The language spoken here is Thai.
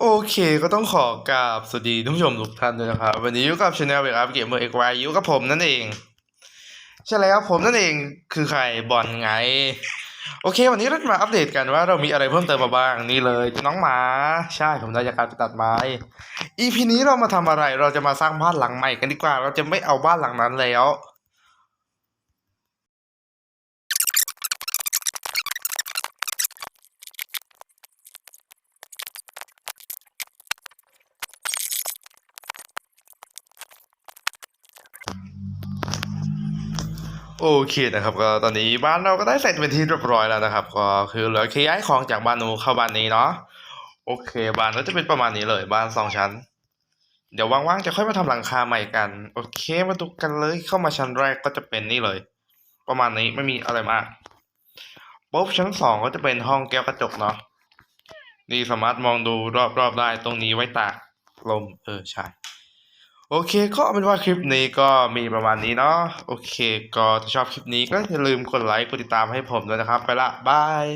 โอเคก็ต้องขอกราบสวัสดีท่านผู้ชมทุกท่านด้วยนะครับ วันนี้อยู่กับช anel เบรกอัพเกมเมอร์เอกวอยู่กับผมนั่นเอง ใช่แล้วผมนั่นเองคือใครบอลไง โอเค วันนี้เราจะมาอัปเดตกันว่าเรามีอะไรเพิ่มเติมมาบ้างนี่เลยน้องหมา ใช่ผมได้จากการตัดไม้ EP นี้เรามาทำอะไรเราจะมาสร้างบ้านหลังใหม่กันดีกว่า เราจะไม่เอาบ้านหลังนั้นแล้ว โอเคนะครับก็ตอนนี้บ้านเราก็ได้เสร็จเป็นที่เรียบร้อยแล้วนะครับ ก็คือเหลือแค่ย้ายของจากบ้านนู้นเข้าบ้านนี้เนาะโอเค บ้านก็จะเป็นประมาณนี้เลย บ้านสองชั้น เดี๋ยวว่างๆจะค่อยมาทำหลังคาใหม่กัน โอเคมาดูกันเลยเข้ามาชั้นแรกก็จะเป็นนี่เลย ประมาณนี้ไม่มีอะไรมากปุ๊บชั้นสองก็จะเป็นห้องแก้วกระจกเนาะนี่สามารถมองดูรอบๆได้ตรงนี้ไว้ตากลมเออใช่ โอเคก็เป็นว่าคลิปนี้ก็มีประมาณนี้เนาะโอเค ก็ถ้าชอบคลิปนี้ก็อย่าลืมกดไลค์กดติดตามให้ผมด้วยนะครับ ไปละบาย